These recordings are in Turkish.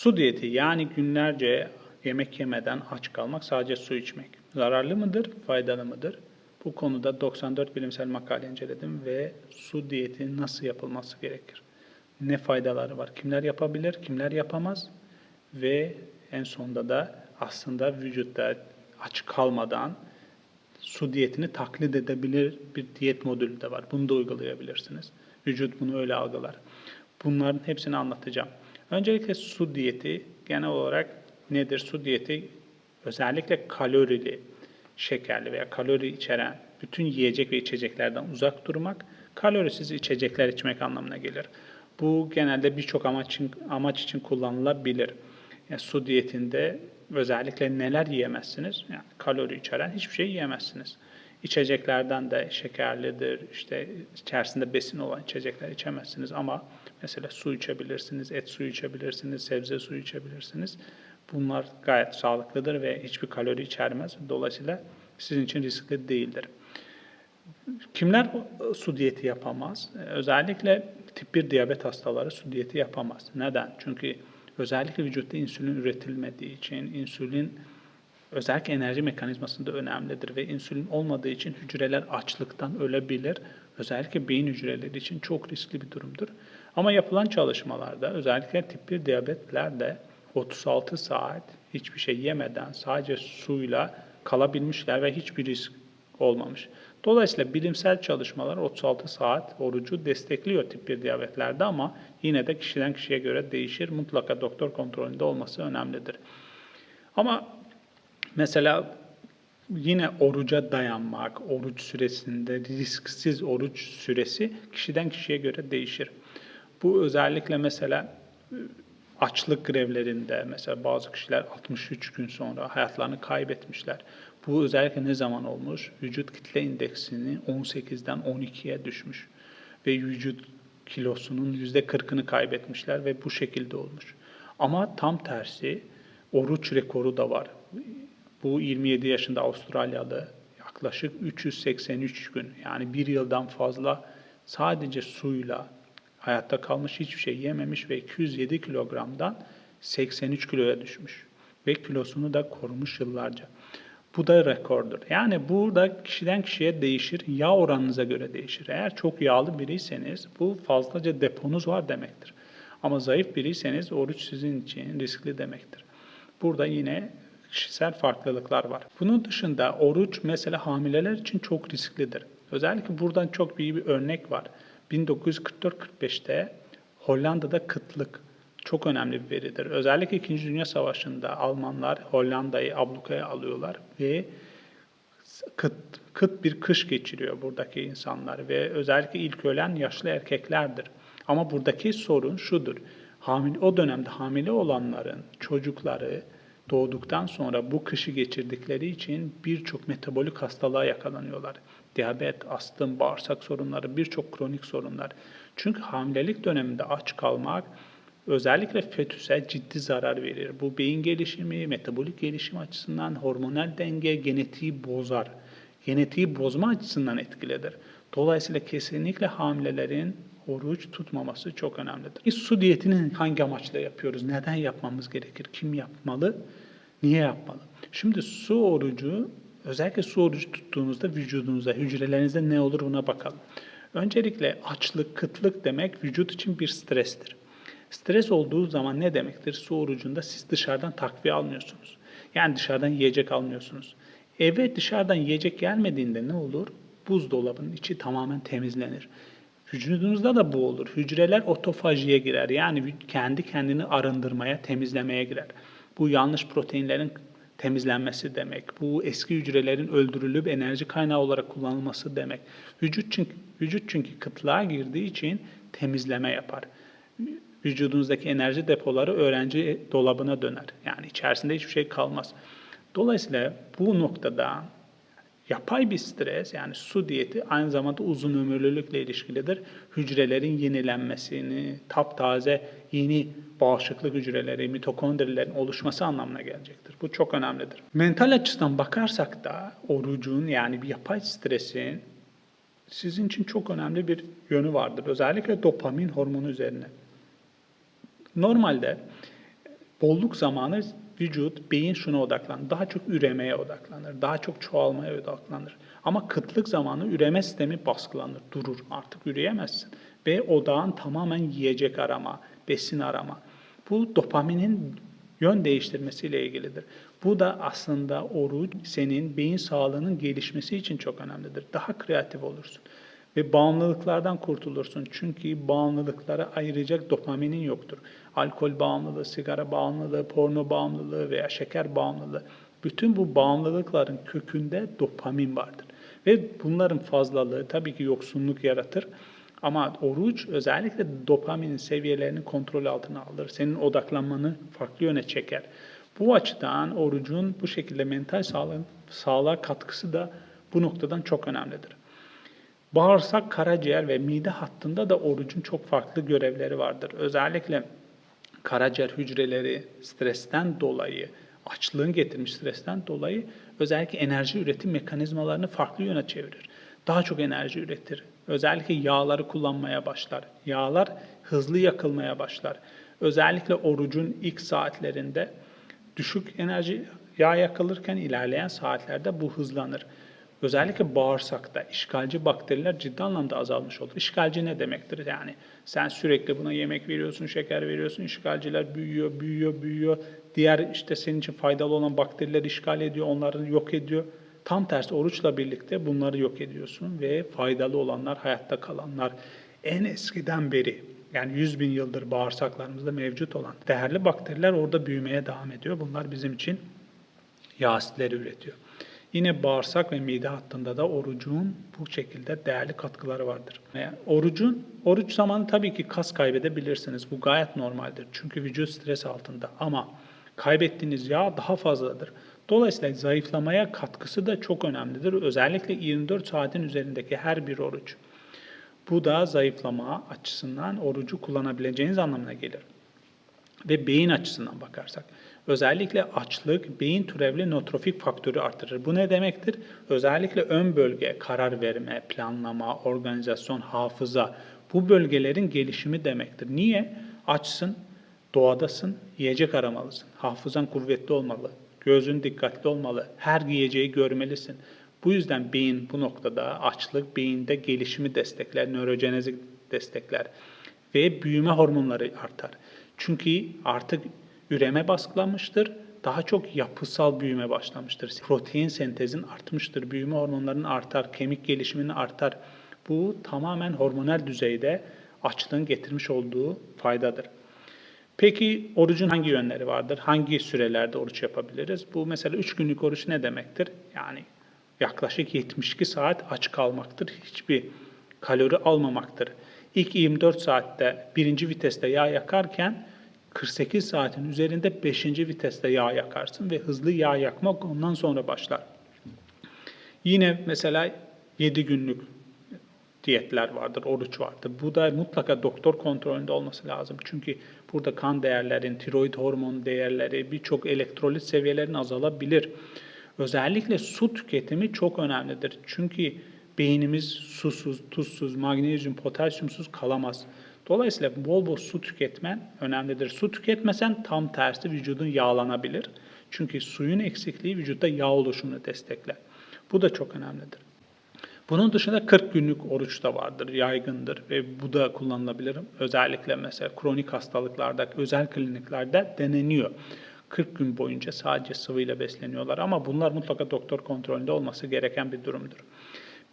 Su diyeti yani günlerce yemek yemeden aç kalmak, sadece su içmek. Zararlı mıdır, faydalı mıdır? Bu konuda 94 bilimsel makale inceledim ve su diyeti nasıl yapılması gerekir? Ne faydaları var? Kimler yapabilir, kimler yapamaz? Ve en sonunda da aslında vücutta aç kalmadan su diyetini taklit edebilir bir diyet modülü de var. Bunu da uygulayabilirsiniz. Vücut bunu öyle algılar. Bunların hepsini anlatacağım. Öncelikle su diyeti genel olarak nedir? Su diyeti özellikle kalorili, şekerli veya kalori içeren bütün yiyecek ve içeceklerden uzak durmak, kalorisiz içecekler içmek anlamına gelir. Bu genelde birçok amaç için, amaç için kullanılabilir. Yani su diyetinde özellikle neler yiyemezsiniz? Yani kalori içeren hiçbir şey yiyemezsiniz. İçeceklerden de şekerlidir, işte içerisinde besin olan içecekler içemezsiniz ama mesela su içebilirsiniz, et suyu içebilirsiniz, sebze suyu içebilirsiniz. Bunlar gayet sağlıklıdır ve hiçbir kalori içermez. Dolayısıyla sizin için riskli değildir. Kimler su diyeti yapamaz? Özellikle tip 1 diyabet hastaları su diyeti yapamaz. Neden? Çünkü özellikle vücutta insülin üretilmediği için insülin özellikle enerji mekanizmasında önemlidir ve insülin olmadığı için hücreler açlıktan ölebilir. Özellikle beyin hücreleri için çok riskli bir durumdur. Ama yapılan çalışmalarda özellikle tip 1 diyabetlerde 36 saat hiçbir şey yemeden sadece suyla kalabilmişler ve hiçbir risk olmamış. Dolayısıyla bilimsel çalışmalar 36 saat orucu destekliyor tip 1 diyabetlerde ama yine de kişiden kişiye göre değişir. Mutlaka doktor kontrolünde olması önemlidir. Ama mesela yine oruca dayanmak, oruç süresinde risksiz oruç süresi kişiden kişiye göre değişir. Bu özellikle mesela açlık grevlerinde mesela bazı kişiler 63 gün sonra hayatlarını kaybetmişler. Bu özellikle ne zaman olmuş? Vücut kitle indeksini 18'den 12'ye düşmüş ve vücut kilosunun %40'ını kaybetmişler ve bu şekilde olmuş. Ama tam tersi oruç rekoru da var. Bu 27 yaşında Avustralyalı yaklaşık 383 gün yani bir yıldan fazla sadece suyla hayatta kalmış hiçbir şey yememiş ve 207 kilogramdan 83 kiloya düşmüş. Ve kilosunu da korumuş yıllarca. Bu da rekordur. Yani burada kişiden kişiye değişir, yağ oranınıza göre değişir. Eğer çok yağlı biriyseniz bu fazlaca deponuz var demektir. Ama zayıf biriyseniz oruç sizin için riskli demektir. Burada yine kişisel farklılıklar var. Bunun dışında oruç mesela hamileler için çok risklidir. Özellikle buradan çok büyük bir örnek var. 1944-45'te Hollanda'da kıtlık çok önemli bir veridir. Özellikle İkinci Dünya Savaşı'nda Almanlar Hollanda'yı ablukaya alıyorlar ve kıt, kıt bir kış geçiriyor buradaki insanlar ve özellikle ilk ölen yaşlı erkeklerdir. Ama buradaki sorun şudur. Hamile, o dönemde hamile olanların çocukları doğduktan sonra bu kışı geçirdikleri için birçok metabolik hastalığa yakalanıyorlar. Diyabet, astım, bağırsak sorunları, birçok kronik sorunlar. Çünkü hamilelik döneminde aç kalmak özellikle fetüse ciddi zarar verir. Bu beyin gelişimi, metabolik gelişim açısından hormonal denge, genetiği bozar. Genetiği bozma açısından etkiledir. Dolayısıyla kesinlikle hamilelerin oruç tutmaması çok önemlidir. Biz su diyetini hangi amaçla yapıyoruz? Neden yapmamız gerekir? Kim yapmalı? Niye yapmalı? Şimdi su orucu, özellikle su orucu tuttuğunuzda vücudunuzda, hücrelerinizde ne olur buna bakalım. Öncelikle açlık, kıtlık demek vücut için bir strestir. Stres olduğu zaman ne demektir? Su orucunda siz dışarıdan takviye almıyorsunuz. Yani dışarıdan yiyecek almıyorsunuz. Eve dışarıdan yiyecek gelmediğinde ne olur? Buzdolabının içi tamamen temizlenir. Vücudunuzda da bu olur. Hücreler otofajiye girer. Yani kendi kendini arındırmaya, temizlemeye girer. Bu yanlış proteinlerin temizlenmesi demek. Bu eski hücrelerin öldürülüp enerji kaynağı olarak kullanılması demek. Vücut çünkü, vücut çünkü kıtlığa girdiği için temizleme yapar. Vücudunuzdaki enerji depoları öğrenci dolabına döner. Yani içerisinde hiçbir şey kalmaz. Dolayısıyla bu noktada Yapay bir stres yani su diyeti aynı zamanda uzun ömürlülükle ilişkilidir. Hücrelerin yenilenmesini, taptaze yeni bağışıklık hücreleri, mitokondrilerin oluşması anlamına gelecektir. Bu çok önemlidir. Mental açıdan bakarsak da orucun yani bir yapay stresin sizin için çok önemli bir yönü vardır. Özellikle dopamin hormonu üzerine. Normalde Bolluk zamanı vücut, beyin şuna odaklanır. Daha çok üremeye odaklanır. Daha çok çoğalmaya odaklanır. Ama kıtlık zamanı üreme sistemi baskılanır, durur. Artık üreyemezsin. Ve odağın tamamen yiyecek arama, besin arama. Bu dopaminin yön değiştirmesiyle ilgilidir. Bu da aslında oruç senin beyin sağlığının gelişmesi için çok önemlidir. Daha kreatif olursun ve bağımlılıklardan kurtulursun. Çünkü bağımlılıklara ayıracak dopaminin yoktur. Alkol bağımlılığı, sigara bağımlılığı, porno bağımlılığı veya şeker bağımlılığı. Bütün bu bağımlılıkların kökünde dopamin vardır. Ve bunların fazlalığı tabii ki yoksunluk yaratır. Ama oruç özellikle dopaminin seviyelerini kontrol altına alır. Senin odaklanmanı farklı yöne çeker. Bu açıdan orucun bu şekilde mental sağlığın, sağlığa katkısı da bu noktadan çok önemlidir. Bağırsak, karaciğer ve mide hattında da orucun çok farklı görevleri vardır. Özellikle karaciğer hücreleri stresten dolayı, açlığın getirmiş stresten dolayı özellikle enerji üretim mekanizmalarını farklı yöne çevirir. Daha çok enerji üretir. Özellikle yağları kullanmaya başlar. Yağlar hızlı yakılmaya başlar. Özellikle orucun ilk saatlerinde düşük enerji yağ yakılırken ilerleyen saatlerde bu hızlanır. Özellikle bağırsakta işgalci bakteriler ciddi anlamda azalmış olur. İşgalci ne demektir? Yani sen sürekli buna yemek veriyorsun, şeker veriyorsun, işgalciler büyüyor, büyüyor, büyüyor. Diğer işte senin için faydalı olan bakteriler işgal ediyor, onları yok ediyor. Tam tersi oruçla birlikte bunları yok ediyorsun ve faydalı olanlar, hayatta kalanlar, en eskiden beri yani 100 bin yıldır bağırsaklarımızda mevcut olan değerli bakteriler orada büyümeye devam ediyor. Bunlar bizim için yağ üretiyor. Yine bağırsak ve mide hattında da orucun bu şekilde değerli katkıları vardır. Yani orucun, oruç zamanı tabii ki kas kaybedebilirsiniz. Bu gayet normaldir. Çünkü vücut stres altında. Ama kaybettiğiniz yağ daha fazladır. Dolayısıyla zayıflamaya katkısı da çok önemlidir. Özellikle 24 saatin üzerindeki her bir oruç. Bu da zayıflama açısından orucu kullanabileceğiniz anlamına gelir. Ve beyin açısından bakarsak. Özellikle açlık beyin türevli notrofik faktörü artırır. Bu ne demektir? Özellikle ön bölge, karar verme, planlama, organizasyon, hafıza bu bölgelerin gelişimi demektir. Niye? Açsın, doğadasın, yiyecek aramalısın. Hafızan kuvvetli olmalı, gözün dikkatli olmalı, her yiyeceği görmelisin. Bu yüzden beyin bu noktada açlık beyinde gelişimi destekler, nörojenezi destekler ve büyüme hormonları artar. Çünkü artık üreme baskılanmıştır. Daha çok yapısal büyüme başlamıştır. Protein sentezin artmıştır. Büyüme hormonlarının artar, kemik gelişiminin artar. Bu tamamen hormonal düzeyde açlığın getirmiş olduğu faydadır. Peki orucun hangi yönleri vardır? Hangi sürelerde oruç yapabiliriz? Bu mesela 3 günlük oruç ne demektir? Yani yaklaşık 72 saat aç kalmaktır. Hiçbir kalori almamaktır. İlk 24 saatte birinci viteste yağ yakarken 48 saatin üzerinde 5. viteste yağ yakarsın ve hızlı yağ yakmak ondan sonra başlar. Yine mesela 7 günlük diyetler vardır, oruç vardır. Bu da mutlaka doktor kontrolünde olması lazım. Çünkü burada kan değerlerin, tiroid hormon değerleri, birçok elektrolit seviyelerin azalabilir. Özellikle su tüketimi çok önemlidir. Çünkü beynimiz susuz, tuzsuz, magnezyum, potasyumsuz kalamaz. Dolayısıyla bol bol su tüketmen önemlidir. Su tüketmesen tam tersi vücudun yağlanabilir. Çünkü suyun eksikliği vücutta yağ oluşumunu destekler. Bu da çok önemlidir. Bunun dışında 40 günlük oruç da vardır, yaygındır ve bu da kullanılabilir. Özellikle mesela kronik hastalıklarda, özel kliniklerde deneniyor. 40 gün boyunca sadece sıvıyla besleniyorlar ama bunlar mutlaka doktor kontrolünde olması gereken bir durumdur.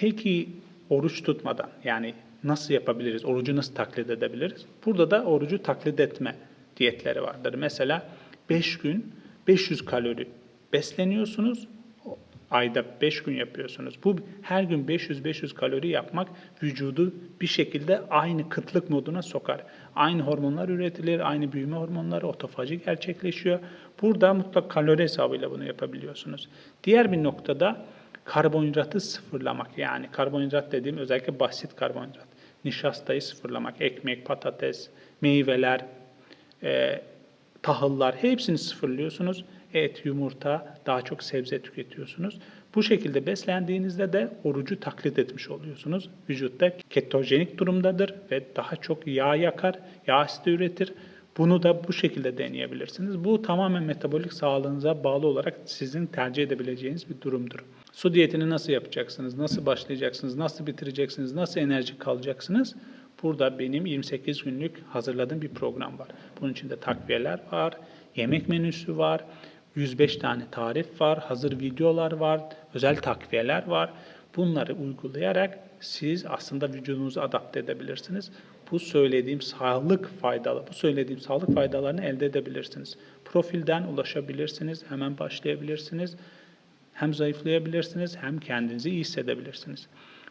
Peki oruç tutmadan yani nasıl yapabiliriz? Orucu nasıl taklit edebiliriz? Burada da orucu taklit etme diyetleri vardır. Mesela 5 gün 500 kalori besleniyorsunuz. Ayda 5 gün yapıyorsunuz. Bu her gün 500-500 kalori yapmak vücudu bir şekilde aynı kıtlık moduna sokar. Aynı hormonlar üretilir, aynı büyüme hormonları, otofaji gerçekleşiyor. Burada mutlak kalori hesabıyla bunu yapabiliyorsunuz. Diğer bir noktada karbonhidratı sıfırlamak. Yani karbonhidrat dediğim özellikle basit karbonhidrat. Nişastayı sıfırlamak, ekmek, patates, meyveler, e, tahıllar hepsini sıfırlıyorsunuz. Et, yumurta, daha çok sebze tüketiyorsunuz. Bu şekilde beslendiğinizde de orucu taklit etmiş oluyorsunuz. Vücutta ketojenik durumdadır ve daha çok yağ yakar, yağ asidi üretir. Bunu da bu şekilde deneyebilirsiniz. Bu tamamen metabolik sağlığınıza bağlı olarak sizin tercih edebileceğiniz bir durumdur. Su diyetini nasıl yapacaksınız? Nasıl başlayacaksınız? Nasıl bitireceksiniz? Nasıl enerjik kalacaksınız? Burada benim 28 günlük hazırladığım bir program var. Bunun içinde takviyeler var, yemek menüsü var, 105 tane tarif var, hazır videolar var, özel takviyeler var. Bunları uygulayarak siz aslında vücudunuzu adapte edebilirsiniz. Bu söylediğim sağlık faydalı, bu söylediğim sağlık faydalarını elde edebilirsiniz. Profilden ulaşabilirsiniz, hemen başlayabilirsiniz. Hem zayıflayabilirsiniz hem kendinizi iyi hissedebilirsiniz.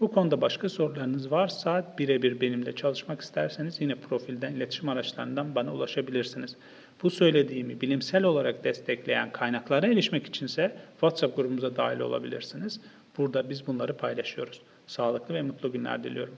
Bu konuda başka sorularınız varsa birebir benimle çalışmak isterseniz yine profilden, iletişim araçlarından bana ulaşabilirsiniz. Bu söylediğimi bilimsel olarak destekleyen kaynaklara erişmek içinse WhatsApp grubumuza dahil olabilirsiniz. Burada biz bunları paylaşıyoruz. Sağlıklı ve mutlu günler diliyorum.